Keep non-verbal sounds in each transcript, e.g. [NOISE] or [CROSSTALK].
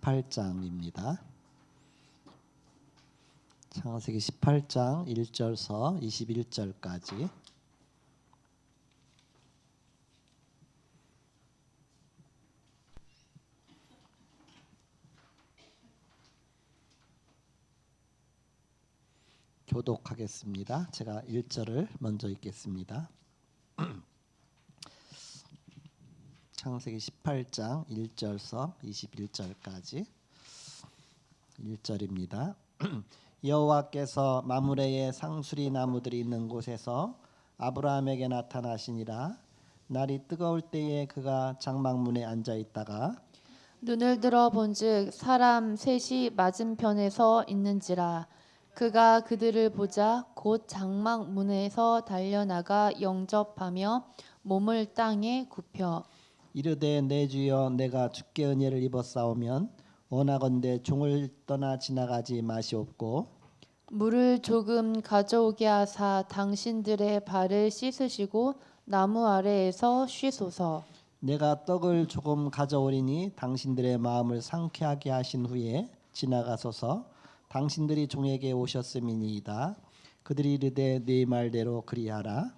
18장입니다. 창세기 18장 1절서 21절까지 교독하겠습니다. 제가 1절을 먼저 읽겠습니다. 창세기 18장 1절서 21절까지 1절입니다. 여호와께서 마므레의 상수리 나무들이 있는 곳에서 아브라함에게 나타나시니라 날이 뜨거울 때에 그가 장막문에 앉아 있다가 눈을 들어 본즉 사람 셋이 맞은편에 서 있는지라 그가 그들을 보자 곧 장막 문에서 달려나가 영접하며 몸을 땅에 굽혀 이르되 내 주여 내가 주께 은혜를 입었사오면 원하건대 종을 떠나 지나가지 마시옵고 물을 조금 가져오게 하사 당신들의 발을 씻으시고 나무 아래에서 쉬소서. 내가 떡을 조금 가져오리니 당신들의 마음을 상쾌하게 하신 후에 지나가소서. 당신들이 종에게 오셨음이니이다. 그들이 이르되 네 말대로 그리하라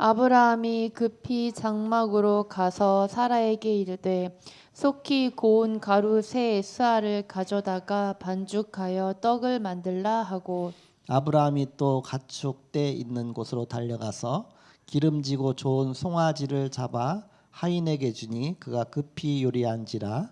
아브라함이 급히 장막으로 가서 사라에게 이르되 속히 고운 가루 세 스아를 가져다가 반죽하여 떡을 만들라 하고 아브라함이 또 가축대 있는 곳으로 달려가서 기름지고 좋은 송아지를 잡아 하인에게 주니 그가 급히 요리한지라.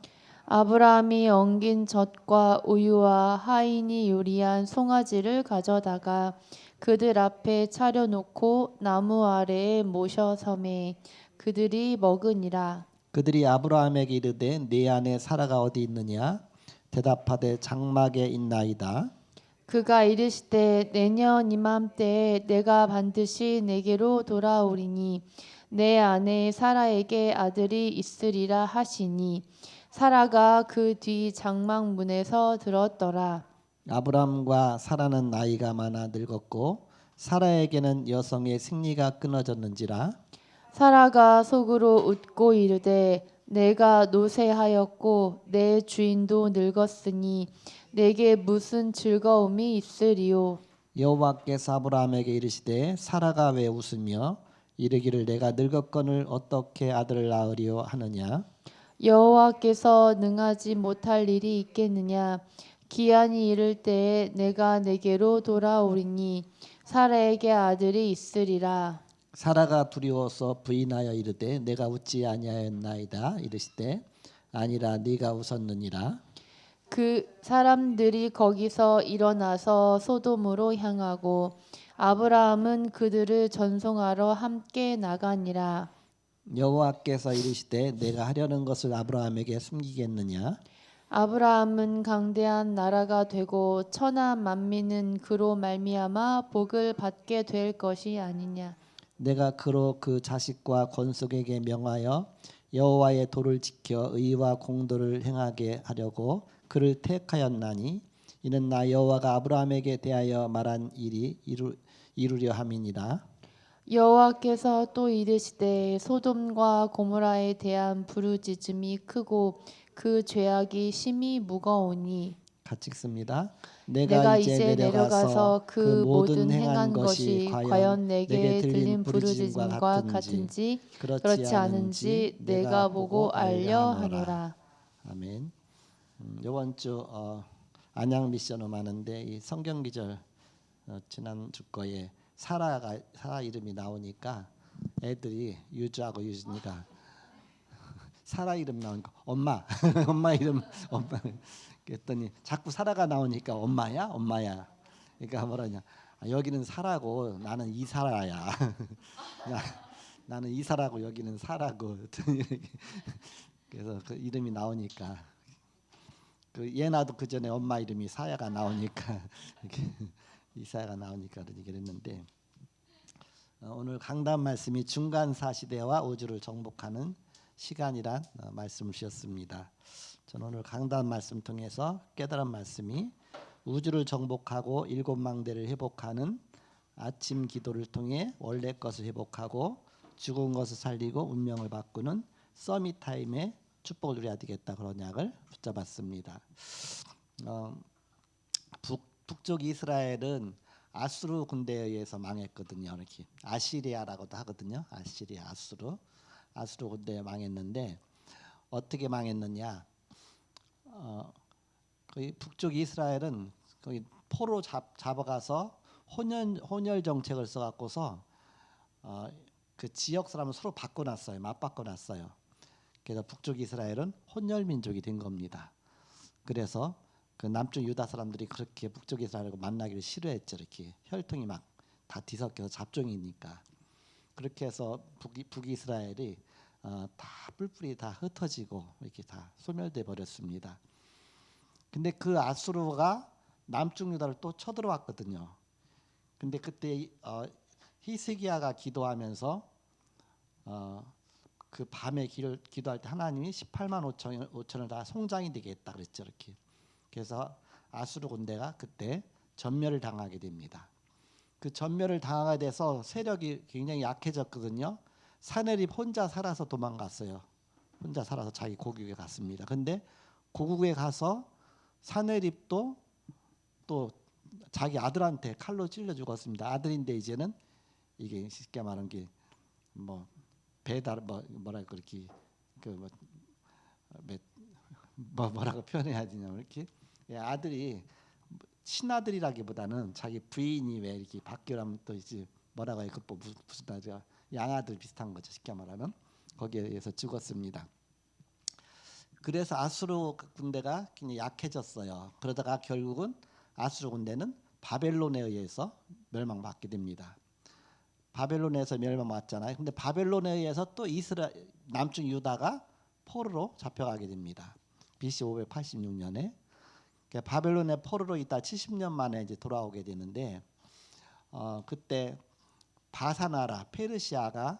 아브라함이 엉긴 젖과 우유와 하인이 요리한 송아지를 가져다가 그들 앞에 차려놓고 나무 아래에 모셔 섬에 그들이 먹으니라. 그들이 아브라함에게 이르되 네 안에 사라가 어디 있느냐? 대답하되 장막에 있나이다. 그가 이르시되 내년 이맘때에 내가 반드시 내게로 돌아오리니 내 아내 사라에게 아들이 있으리라 하시니 사라가 그 뒤 장막 문에서 들었더라 아브라함과 사라는 나이가 많아 늙었고 사라에게는 여성의 생리가 끊어졌는지라 사라가 속으로 웃고 이르되 내가 노쇠하였고 내 주인도 늙었으니 내게 무슨 즐거움이 있으리요 여호와께서 아브라함에게 이르시되 사라가 왜 웃으며 이르기를 내가 늙었거늘 어떻게 아들을 낳으리요 하느냐? 여호와께서 능하지 못할 일이 있겠느냐 기한이 이를 때에 내가 내게로 돌아오리니 사라에게 아들이 있으리라. 사라가 두려워서 부인하여 이르되 내가 웃지 아니하였나이다 이르시되 아니라 네가 웃었느니라. 그 사람들이 거기서 일어나서 소돔으로 향하고 아브라함은 그들을 전송하러 함께 나가니라. 여호와께서 이르시되 내가 하려는 것을 아브라함에게 숨기겠느냐 아브라함은 강대한 나라가 되고 천하 만민은 그로 말미암아 복을 받게 될 것이 아니냐. 내가 그로 그 자식과 권속에게 명하여 여호와의 도를 지켜 의와 공도를 행하게 하려고 그를 택하였나니 이는 나 여호와가 아브라함에게 대하여 말한 일이 이루, 이루려 함이니라. 여호와께서 또 이르시되 소돔과 고모라에 대한 부르짖음이 크고 그 죄악이 심히 무거우니 같이 읽습니다. 내가, 이제 내려가서 그 모든 행한 것이 과연 내게 들린 부르짖음과 같은지 그렇지 않은지 내가 보고 알려 하노라. 아멘. 음, 이번 주 어, 안양 미션을 하는데 이 성경 기절 어, 지난 주 거에 사라가 사라 이름이 나오니까 애들이 유주하고 유진이가 사라 이름 나오니까 엄마. [LAUGHS] 엄마 이름 엄마. 그랬더니 자꾸 사라가 나오니까 엄마야? 엄마야. 그러니까 뭐라냐. 아, 여기는 사라고 나는 이사라야. [LAUGHS] 나, 나는 이사라고 여기는 사라고. [LAUGHS] 그래서 그 이름이 나오니까. 그 예나도 그 전에 엄마 이름이 사야가 나오니까. 이사야가 나오니까 했는데. 어, 오늘 강단 말씀이 중간사 시대와 우주를 정복하는 시간이란 어, 말씀을 주셨습니다. 저는 오늘 강단 말씀 통해서 깨달은 말씀이 우주를 정복하고 일곱 망대를 회복하는 아침 기도를 통해 원래 것을 회복하고 죽은 것을 살리고 운명을 바꾸는 서밋 타임의 축복을 누려야 되겠다 그런 약을 붙잡았습니다. 어, 북, 북쪽 이스라엘은 아수르 군대에 의해서 망했거든요. 이렇게 아시리아라고도 하거든요. 아시리아, 아수르, 아수르 군대에 망했는데 어떻게 망했느냐? 어, 거기 북쪽 이스라엘은 거기 포로 잡, 잡아가서 혼혈 혼혈 정책을 써갖고서 어, 그 지역 사람을 서로 바꿔놨어요. 맞바꿔놨어요. 그래서 북쪽 이스라엘은 혼혈 민족이 된 겁니다. 그래서 그 남쪽 유다 사람들이 그렇게 북쪽 이스라엘과 만나기를 싫어했죠. 이렇게 혈통이 막 다 뒤섞여서 잡종이니까 그렇게 해서 북, 북이스라엘이 어, 다 뿔뿔이 다 흩어지고 이렇게 다 소멸돼 버렸습니다. 근데 그 아수르가 남쪽 유다를 또 쳐들어왔거든요. 근데 그때 어, 히스기야가 기도하면서 어, 그 밤에 기를, 기도할 때 하나님이 18만 5천 5천을 다 송장이 되게 했다 그랬죠 이렇게. 그래서 아수르 군대가 그때 전멸을 당하게 됩니다. 그 전멸을 당하게 돼서 세력이 굉장히 약해졌거든요. 사내립 혼자 살아서 도망갔어요. 혼자 살아서 자기 고국에 갔습니다. 근데 고국에 가서 사내립도 또 자기 아들한테 칼로 찔러 죽었습니다. 아들인데 이제는 이게 쉽게 말하는 게 뭐 배달 뭐 뭐라 그렇게 그뭐 뭐 뭐라고 표현해야 되냐 이렇게 예, 아들이 친아들이라기보다는 자기 부인이 왜 이렇게 바뀌라면 또 이제 뭐라고 해요 그뭐 무슨 아들 양아들 비슷한 거죠 쉽게 말하면 거기에 의해서 죽었습니다. 그래서 아수르 군대가 굉장히 약해졌어요. 그러다가 결국은 아수르 군대는 바벨론에 의해서 멸망받게 됩니다. 바벨론에서 멸망받잖아요. 근데 바벨론에 의해서 또 이스라 남쪽 유다가 포로로 잡혀가게 됩니다. BC 586년에 바벨론의 포로로 있다 70년 만에 이제 돌아오게 되는데 어, 그때 바사나라 페르시아가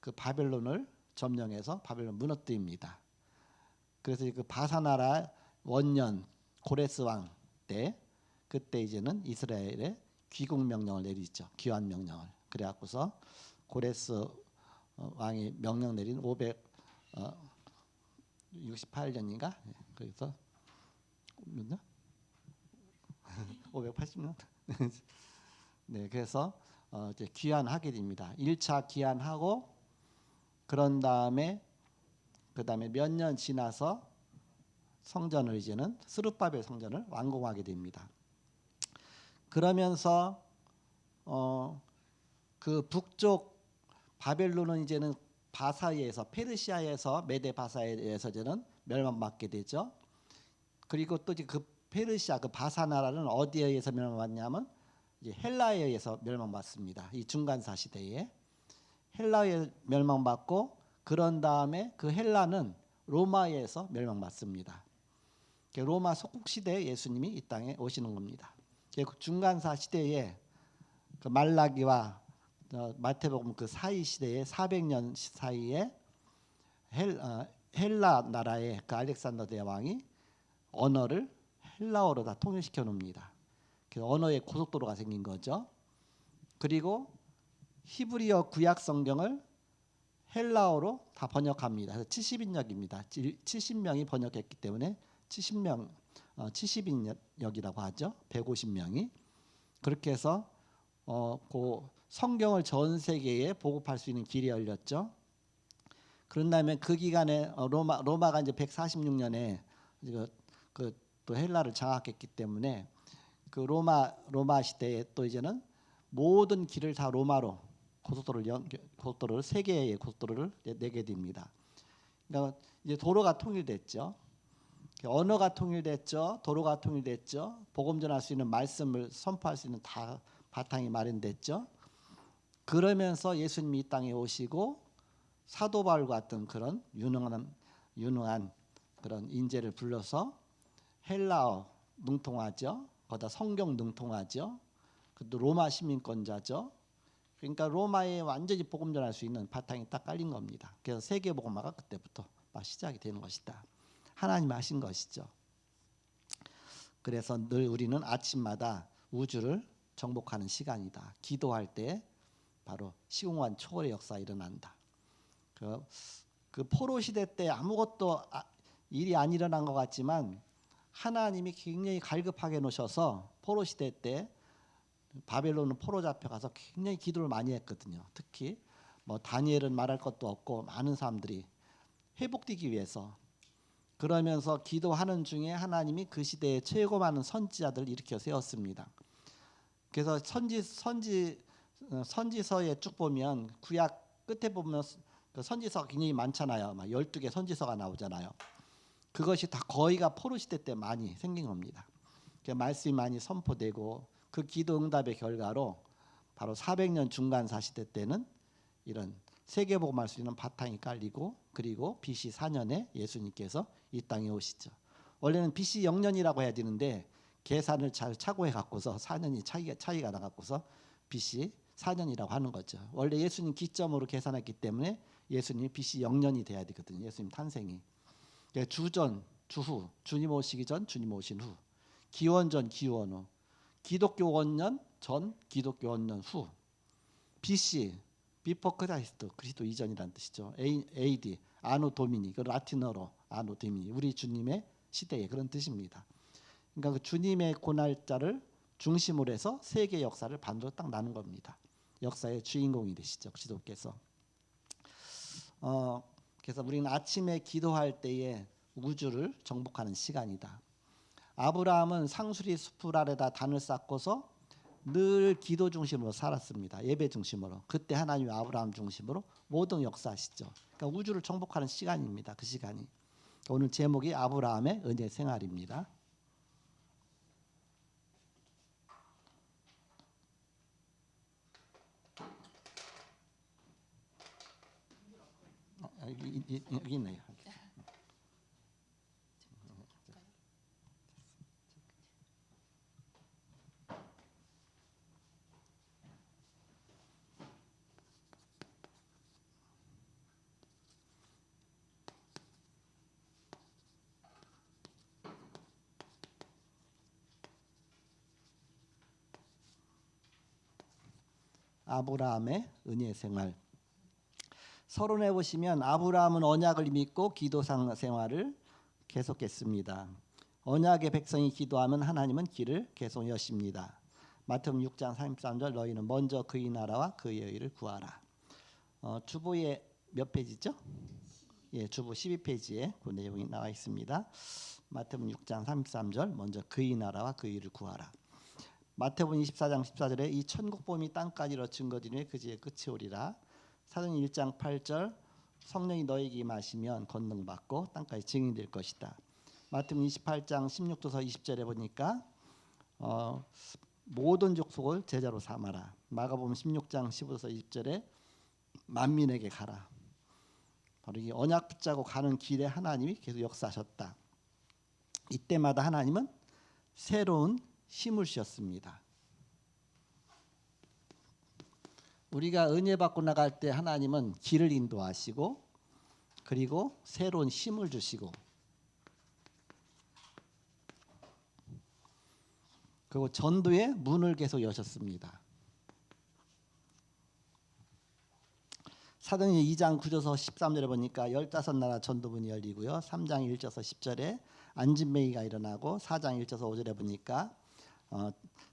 그 바벨론을 점령해서 바벨론 무너뜨립니다. 그래서 그 바사나라 원년 고레스 왕 때 그때 이제는 이스라엘에 귀국 명령을 내리죠. 귀환 명령을. 그래 갖고서 고레스 어, 왕이 명령 내린 568년인가 그래서 몇년? 580년. [LAUGHS] [LAUGHS] 네, 그래서 어, 이제 귀환하게 됩니다. 1차 귀환하고 그런 다음에 그 다음에 몇 년 지나서 성전을 이제는 스룹바벨 성전을 완공하게 됩니다. 그러면서 어, 그 북쪽 바벨론은 이제는 바사에서 페르시아에서 메데 바사에 의해서 이제는 멸망받게 되죠. 그리고 또 그 페르시아 그 바사 나라는 어디에 의해서 멸망받냐면 이제 헬라에 의해서 멸망받습니다. 이 중간사 시대에 헬라에 멸망받고 그런 다음에 그 헬라는 로마에서 멸망받습니다. 로마 속국 시대에 예수님이 이 땅에 오시는 겁니다. 그 중간사 시대에 그 말라기와 어, 마태복음 그 사이 시대에 400년 사이에 헬, 어, 헬라 나라의 그 알렉산더 대왕이 언어를 헬라어로 다 통일시켜 놓습니다. 그 언어의 고속도로가 생긴 거죠. 그리고 히브리어 구약 성경을 헬라어로 다 번역합니다. 그래서 70인역입니다. 70명이 번역했기 때문에 70명 어, 70인역이라고 하죠. 150명이 그렇게 해서 어, 그 성경을 전 세계에 보급할 수 있는 길이 열렸죠. 그런 다음에 그 기간에 어, 로마 로마가 이제 146년에 그 또 헬라를 장악했기 때문에 그 로마 로마 시대에 또 이제는 모든 길을 다 로마로 고속도로를 연, 고속도로를 세 개의 고속도로를 내게 됩니다. 그러니까 이제 도로가 통일됐죠. 언어가 통일됐죠. 도로가 통일됐죠. 복음 전할 수 있는 말씀을 선포할 수 있는 다 바탕이 마련됐죠. 그러면서 예수님이 이 땅에 오시고 사도 바울 같은 그런 유능한 유능한 그런 인재를 불러서 헬라어 능통하죠. 거기다 성경 능통하죠. 그것도 로마 시민권자죠. 그러니까 로마에 완전히 복음 전할 수 있는 바탕이 딱 깔린 겁니다. 그래서 세계 복음화가 그때부터 막 시작이 되는 것이다. 하나님 하신 것이죠. 그래서 늘 우리는 아침마다 우주를 정복하는 시간이다. 기도할 때 바로 시공간 초월의 역사 일어난다. 그, 그 포로 시대 때 아무것도 아- 일이 안 일어난 것 같지만 하나님이 굉장히 갈급하게 놓으셔서 포로 시대 때 바벨론은 포로 잡혀가서 굉장히 기도를 많이 했거든요. 특히 뭐 다니엘은 말할 것도 없고 많은 사람들이 회복되기 위해서 그러면서 기도하는 중에 하나님이 그 시대에 최고 많은 선지자들을 일으켜 세웠습니다. 그래서 선지 선지 어, 선지서에 쭉 보면 구약 끝에 보면 그 선지서가 굉장히 많잖아요. 막 12개 선지서가 나오잖아요. 그것이 다 거의가 포로 시대 때 많이 생긴 겁니다. 그 말씀이 많이 선포되고 그 기도 응답의 결과로 바로 400년 중간사 시대 때는 이런 세계복음할 수 있는 바탕이 깔리고 그리고 BC 4년에 예수님께서 이 땅에 오시죠. 원래는 BC 0년이라고 해야 되는데 계산을 잘 착오해 갖고서 4년이 차이가 차이가 나 갖고서 BC 4년이라고 하는 거죠. 원래 예수님 기점으로 계산했기 때문에 예수님이 BC 0년이 돼야 되거든요. 예수님 탄생이. 그러니까 주전, 주후, 주님 오시기 전, 주님 오신 후, 기원 전, 기원 후, 기독교 원년 전, 기독교 원년 후, BC, 비포 크라이스트, 그리스도 이전이라는 뜻이죠. AD, 아노 도미니, 그 라틴어로 아노 도미니, 우리 주님의 시대의 그런 뜻입니다. 그러니까 그 주님의 고날자를 중심으로 해서 세계 역사를 반으로 딱 나눈 겁니다. 역사의 주인공이 되시죠, 지도께서. 어, 그래서 우리는 아침에 기도할 때에 우주를 정복하는 시간이다. 아브라함은 상수리 숲을 아래다 단을 쌓고서 늘 기도 중심으로 살았습니다. 예배 중심으로. 그때 하나님이 아브라함 중심으로 모든 역사하시죠. 그러니까 우주를 정복하는 시간입니다. 그 시간이. 오늘 제목이 아브라함의 은혜 생활입니다. 어, 여기, 여기 있네요. 아브라함의 은혜 생활. 서론에 보시면 아브라함은 언약을 믿고 기도 상- 생활을 계속했습니다. 언약의 백성이 기도하면 하나님은 길을 계속 여십니다. 마태복음 6장 33절 너희는 먼저 그의 나라와 그의 의를 구하라. 어, 주보에 몇 페이지죠? 예, 주보 12페이지에 그 내용이 나와 있습니다. 마태복음 6장 33절 먼저 그의 나라와 그의 의를 구하라. 마태복음 24장 14절에 이 천국 봄이 땅까지 이르러 증거되니 그지의 끝이 오리라. 사도행 1장 8절 성령이 너에게 임하시면 권능 받고 땅까지 증인이 될 것이다. 마태복음 28장 16절서 20절에 보니까 어, 모든 족속을 제자로 삼아라. 마가복음 16장 15절서 20절에 만민에게 가라. 바로 이 언약 붙잡고 가는 길에 하나님이 계속 역사하셨다. 이때마다 하나님은 새로운 힘을 주셨습니다. 우리가 은혜 받고 나갈 때 하나님은 길을 인도하시고 그리고 새로운 힘을 주시고 그리고 전도의 문을 계속 여셨습니다. 사도행 2장 9절서 13절에 보니까 15나라 전도문이 열리고요. 3장 1절서 10절에 안진매기가 일어나고 4장 1절서 5절에 보니까 어,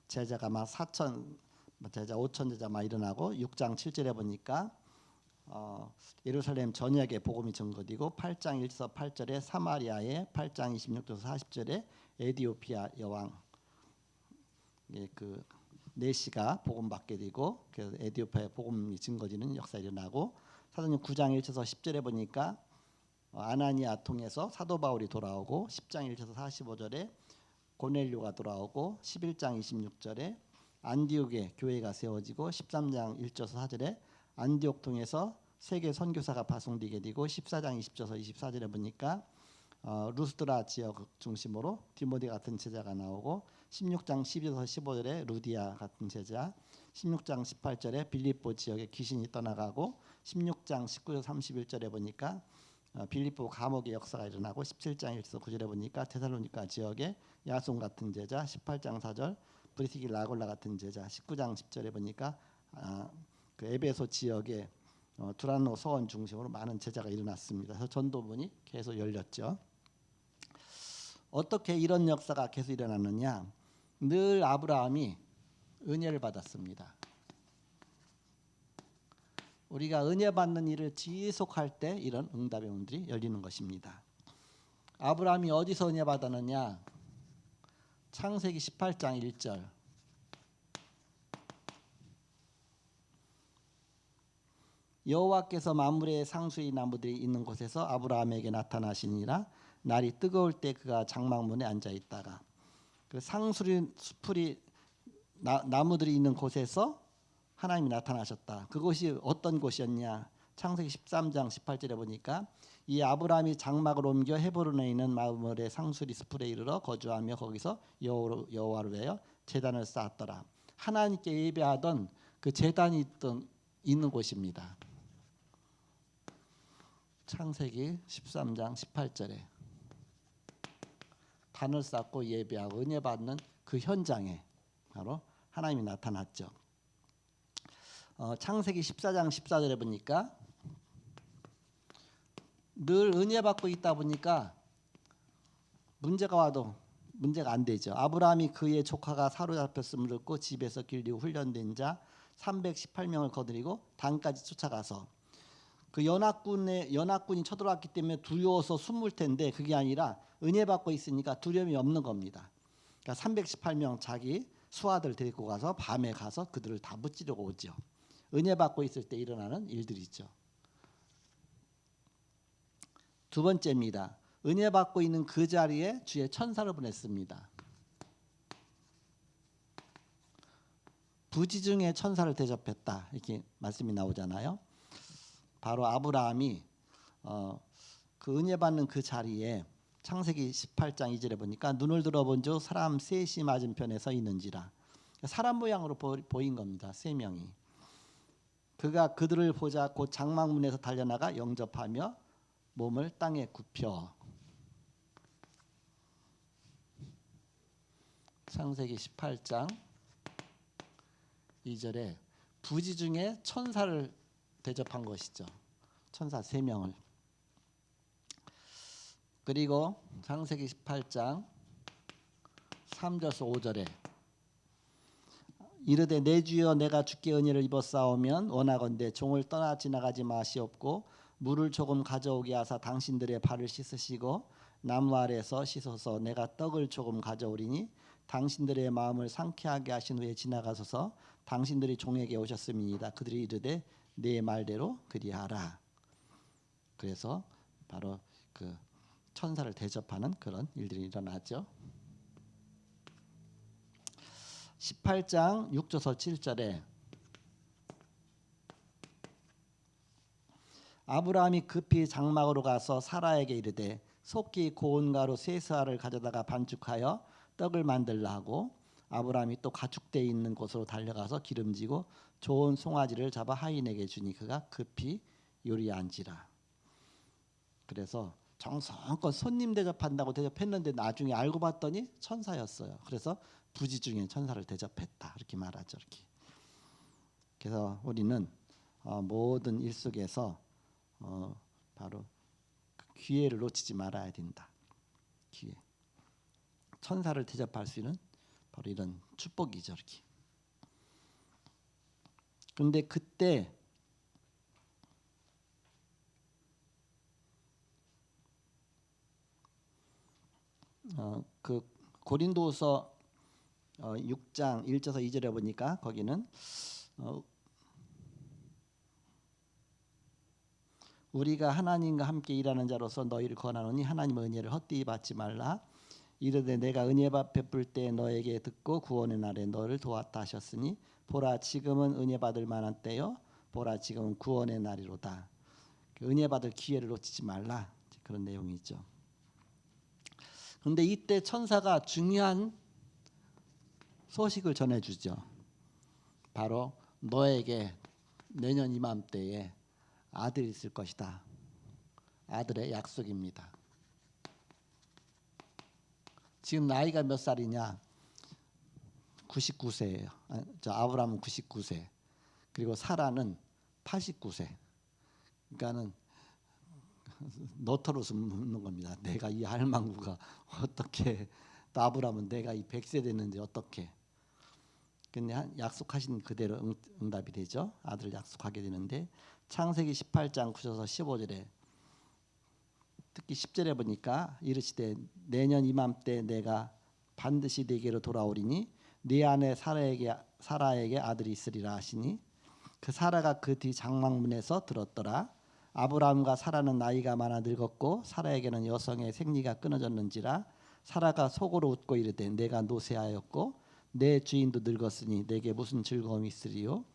제자가 막 4천 제자 5천 제자 막 일어나고 6장 7절에 보니까 어, 예루살렘 전역에 복음이 전거되고 8장 1절 8절에 사마리아에 8장 26절 40절에 에디오피아 여왕 예, 그 네시가 복음 받게 되고 그래서 에디오피아에 복음이 증거지는 역사 일어나고 사도행 9장 1절서 10절에 보니까 어, 아나니아 통해서 사도 바울이 돌아오고 10장 1절서 45절에 고넬료가 돌아오고 11장 26절에 안디옥에 교회가 세워지고 13장 1절서 4절에 안디옥 통해서 세계 선교사가 파송되게 되고 14장 20절서 24절에 보니까 어, 루스드라 지역 중심으로 디모데 같은 제자가 나오고 16장 12절서 15절에 루디아 같은 제자 16장 18절에 빌립보 지역에 귀신이 떠나가고 16장 19절 31절에 보니까 어, 빌립보 감옥의 역사가 일어나고 17장 1절 9절에 보니까 테살로니가 지역에 야손 같은 제자 18장 4절 브리티기 라골라 같은 제자 19장 10절에 보니까 아, 그 에베소 지역에 어, 두란노 소원 중심으로 많은 제자가 일어났습니다. 그래서 전도문이 계속 열렸죠. 어떻게 이런 역사가 계속 일어났느냐? 늘 아브라함이 은혜를 받았습니다. 우리가 은혜 받는 일을 지속할 때 이런 응답의 문들이 열리는 것입니다. 아브라함이 어디서 은혜 받았느냐? 창세기 18장 1절. 여호와께서 만물의 상수의 나무들이 있는 곳에서 아브라함에게 나타나시니라 날이 뜨거울 때 그가 장막문에 앉아 있다가 그 상수리 수풀이 나, 나무들이 있는 곳에서 하나님이 나타나셨다. 그곳이 어떤 곳이었냐? 창세기 13장 18절에 보니까 이 아브라함이 장막을 옮겨 헤브론에 있는 마을의 상수리 스풀에 이르러 거주하며 거기서 여호와를 위하여 제단을 쌓았더라. 하나님께 예배하던 그 제단이 있던 있는 곳입니다. 창세기 13장 18절에 단을 쌓고 예배하고 은혜 받는 그 현장에 바로 하나님이 나타났죠. 어, 창세기 14장 14절에 보니까 늘 은혜 받고 있다 보니까 문제가 와도 문제가 안 되죠. 아브라함이 그의 조카가 사로잡혔음을 듣고 집에서 길리고 훈련된 자 318명을 거느리고 단까지 쫓아가서 그 연합군의 연합군이 쳐들어왔기 때문에 두려워서 숨을 텐데 그게 아니라 은혜 받고 있으니까 두려움이 없는 겁니다. 그러니까 318명 자기 수하들 데리고 가서 밤에 가서 그들을 다 무찌르고 오죠. 은혜 받고 있을 때 일어나는 일들이죠. 두 번째입니다. 은혜 받고 있는 그 자리에 주의 천사를 보냈습니다. 부지 중에 천사를 대접했다 이렇게 말씀이 나오잖아요. 바로 아브라함이 어, 그 은혜 받는 그 자리에 창세기 18장 2절에 보니까 눈을 들어본 즉 사람 셋이 맞은편에 서 있는지라 사람 모양으로 보, 보인 겁니다. 세 명이 그가 그들을 보자 곧 장막문에서 달려나가 영접하며 몸을 땅에 굽혀 창세기 18장 2절에 부지 중에 천사를 대접한 것이죠. 천사 세 명을. 그리고 창세기 18장 3절에서 5절에 이르되 내 주여 내가 주께 은혜를 입었사오면 원하건대 종을 떠나 지나가지 마시옵고 물을 조금 가져오게 하사 당신들의 발을 씻으시고 나무 아래서 씻어서 내가 떡을 조금 가져오리니 당신들의 마음을 상쾌하게 하신 후에 지나가소서 당신들이 종에게 오셨음이니이다. 그들이 이르되 내 말대로 그리하라. 그래서 바로 그 천사를 대접하는 그런 일들이 일어나죠. 18장 6절서 7절에 아브라함이 급히 장막으로 가서 사라에게 이르되 속기 고운 가루 세스알을 가져다가 반죽하여 떡을 만들라 하고 아브라함이 또 가축대 있는 곳으로 달려가서 기름지고 좋은 송아지를 잡아 하인에게 주니 그가 급히 요리에 앉으라. 그래서 정성껏 손님 대접한다고 대접했는데 나중에 알고 봤더니 천사였어요. 그래서 부지 중에 천사를 대접했다 이렇게 말하죠. 이렇게. 그래서 우리는 어, 모든 일 속에서 어, 바로 그 기회를 놓치지 말아야 된다. 기회. 천사를 대접할 수 있는 바로 이런 축복이죠. 이렇게. 근데 그때 어, 그 고린도서 어, 6장 1절에서 2절에 보니까 거기는 어, 우리가 하나님과 함께 일하는 자로서 너희를 권하노니 하나님의 은혜를 헛되이 받지 말라 이르되 내가 은혜 베풀 때 너에게 듣고 구원의 날에 너를 도왔다 하셨으니 보라 지금은 은혜 받을 만한 때요 보라 지금은 구원의 날이로다 그 은혜 받을 기회를 놓치지 말라 그런 내용이죠. 그런데 이때 천사가 중요한 소식을 전해주죠. 바로 너에게 내년 이맘때에 아들이 있을 것이다. 아들의 약속입니다. 지금 나이가 몇 살이냐? 99세예요. 저 아브라함은 99세. 그리고 사라는 89세. 그러니까는 노트로서 묻는 겁니다. 내가 이 할망구가 어떻게 또 아브라함은 내가 이 백세 됐는데 어떻게? 근데 한- 약속하신 그대로 응, 응답이 되죠. 아들을 약속하게 되는데 창세기 18장 9절에서 15절에 특히 10절에 보니까 이르시되 내년 이맘때 내가 반드시 네게로 돌아오리니 네 안에 사라에게 사라에게 아들이 있으리라 하시니 그 사라가 그 뒤 장막문에서 들었더라. 아브라함과 사라는 나이가 많아 늙었고 사라에게는 여성의 생리가 끊어졌는지라 사라가 속으로 웃고 이르되 내가 노쇠하였고 내 주인도 늙었으니 내게 무슨 즐거움이 있으리요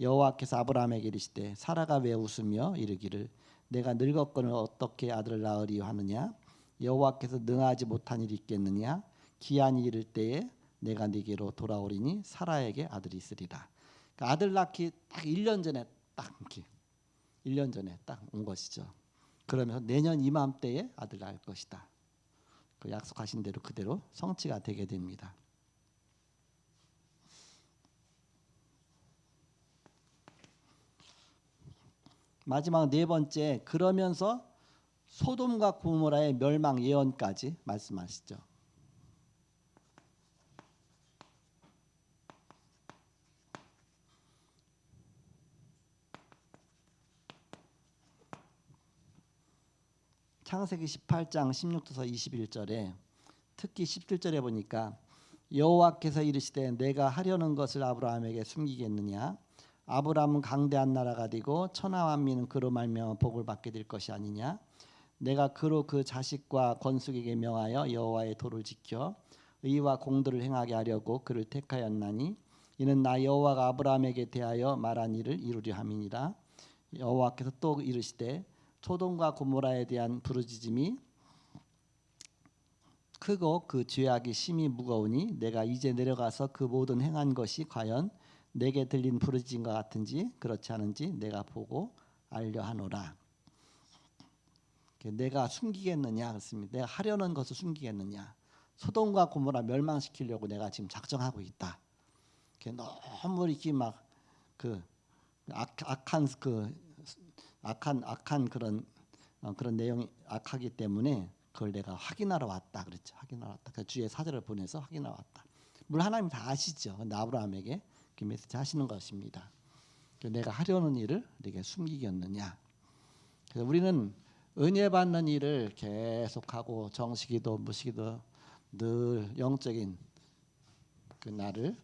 여호와께서 아브라함에게 이르시되 사라가 왜 웃으며 이르기를 내가 늙었거늘 어떻게 아들을 낳으리요 하느냐? 여호와께서 능하지 못한 일이 있겠느냐? 기한이 이를 때에 내가 네게로 돌아오리니 사라에게 아들이 있으리라. 그러니까 아들 낳기 딱 1년 전에 딱 이렇게 1년 전에 딱 온 것이죠. 그러면서 내년 이맘때에 아들 낳을 것이다. 그 약속하신 대로 그대로 성취가 되게 됩니다 마지막 네 번째 그러면서 소돔과 고모라의 멸망 예언까지 말씀하시죠. 창세기 18장 16절에서 21절에 특히 17절에 보니까 여호와께서 이르시되 내가 하려는 것을 아브라함에게 숨기겠느냐 아브라함은 강대한 나라가 되고 천하 만민은 그로 말미암아 복을 받게 될 것이 아니냐? 내가 그로 그 자식과 건숙에게 명하여 여호와의 도를 지켜 의와 공도를 행하게 하려고 그를 택하였나니? 이는 나 여호와가 아브라함에게 대하여 말한 일을 이루려 함이니라. 여호와께서 또 이르시되 소돔과 고모라에 대한 부르짖음이 크고 그 죄악이 심히 무거우니 내가 이제 내려가서 그 모든 행한 것이 과연 내게 들린 부르짖음과 같은지 그렇지 않은지 내가 보고 알려 하노라. 내가 숨기겠느냐 그렇습니다. 내가 하려는 것을 숨기겠느냐. 소돔과 고모라 멸망시키려고 내가 지금 작정하고 있다. 너무 이렇게 막그 악한 그 악한 악한 그런 어, 그런 내용이 악하기 때문에 그걸 내가 확인하러 왔다 그랬죠. 확인하러 왔다. 그 주의 사절을 보내서 확인하러 왔다. 물론 하나님 다 아시죠. 근데 아브라함에게 그 메시지 하시는 것입니다. 그 내가 하려는 일을 내게 숨기겠느냐. 그래서 우리는 은혜 받는 일을 계속하고 정식이도 무식이도 늘 영적인 그 나를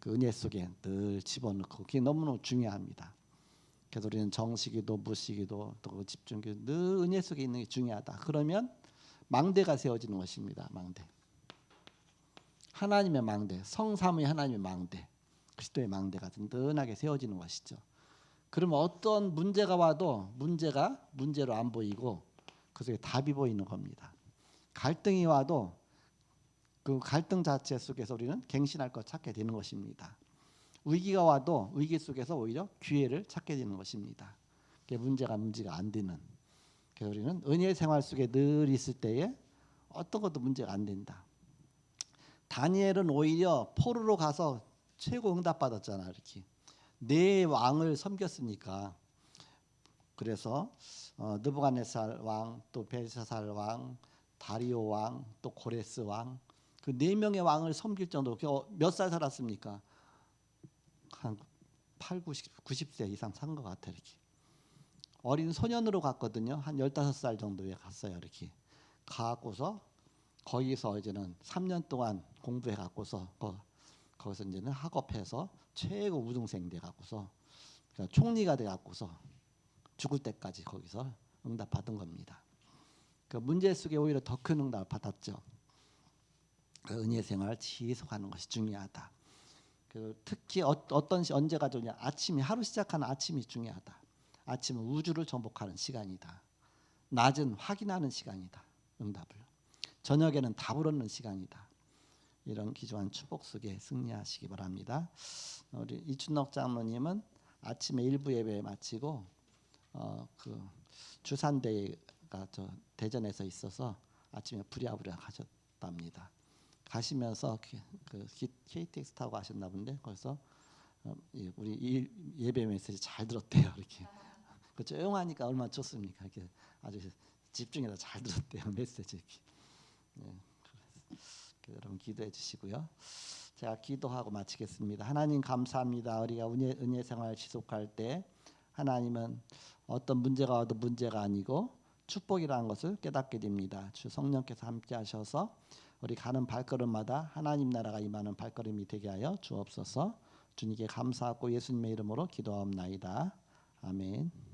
그 은혜 속에 늘 집어넣고 그게 너무너무 중요합니다. 그래서 우리는 정식이도 무식이도 또 집중기도 늘 은혜 속에 있는 게 중요하다. 그러면 망대가 세워지는 것입니다. 망대. 하나님의 망대, 성삼위 하나님의 망대, 그리스도의 망대가 든든하게 세워지는 것이죠. 그러면 어떤 문제가 와도 문제가 문제로 안 보이고 그 속에 답이 보이는 겁니다. 갈등이 와도 그 갈등 자체 속에서 우리는 갱신할 것 찾게 되는 것입니다. 위기가 와도 위기 속에서 오히려 기회를 찾게 되는 것입니다. 그게 문제가 문제가 안 되는. 그래서 우리는 은혜 생활 속에 늘 있을 때에 어떤 것도 문제가 안 된다. 다니엘은 오히려 포로로 가서 최고 응답 받았잖아 이렇게 네 왕을 섬겼으니까 그래서 어, 느부갓네살 왕, 또 벨사살 왕, 다리오 왕, 또 고레스 왕 그 네 명의 왕을 섬길 정도로 몇 살 살았습니까? 한 8, 90, 90세 이상 산 것 같아 이렇게. 어린 소년으로 갔거든요. 한 15살 정도에 갔어요. 이렇게. 가고서 거기서 이제는 3년 동안 공부해 갖고서 거, 거기서 이제는 학업해서 최고 우등생 돼 갖고서 그러니까 총리가 돼 갖고서 죽을 때까지 거기서 응답 받은 겁니다. 그 문제 속에 오히려 더 큰 응답을 받았죠. 그 은혜 생활 지속하는 것이 중요하다. 그 특히 어, 시, 언제가 좋냐? 아침이 하루 시작하는 아침이 중요하다. 아침은 우주를 정복하는 시간이다. 낮은 확인하는 시간이다. 응답을. 저녁에는 답을 얻는 시간이다. 이런 기조한 축복 속에 승리하시기 바랍니다. 우리 이춘덕 장로님은 아침에 일부 예배 마치고 어, 그 주산대가 저 대전에서 있어서 아침에 부랴부랴 가셨답니다. 가시면서 그 KTX 타고 가셨나 본데 거기서 어, 우리 예배 메시지 잘 들었대요 [LAUGHS] 이렇게 그 조용하니까 얼마나 좋습니까? 이렇게 아주 집중해서 잘 들었대요 [LAUGHS] 메시지. 네, 그래서 여러분 기도해 주시고요. 제가 기도하고 마치겠습니다. 하나님 감사합니다. 우리가 은혜, 은혜 생활 지속할 때 하나님은 어떤 문제가 와도 문제가 아니고 축복이라는 것을 깨닫게 됩니다. 주 성령께서 함께 하셔서 우리 가는 발걸음마다 하나님 나라가 임하는 발걸음이 되게 하여 주옵소서. 주님께 감사하고 예수님의 이름으로 기도하옵나이다. 아멘.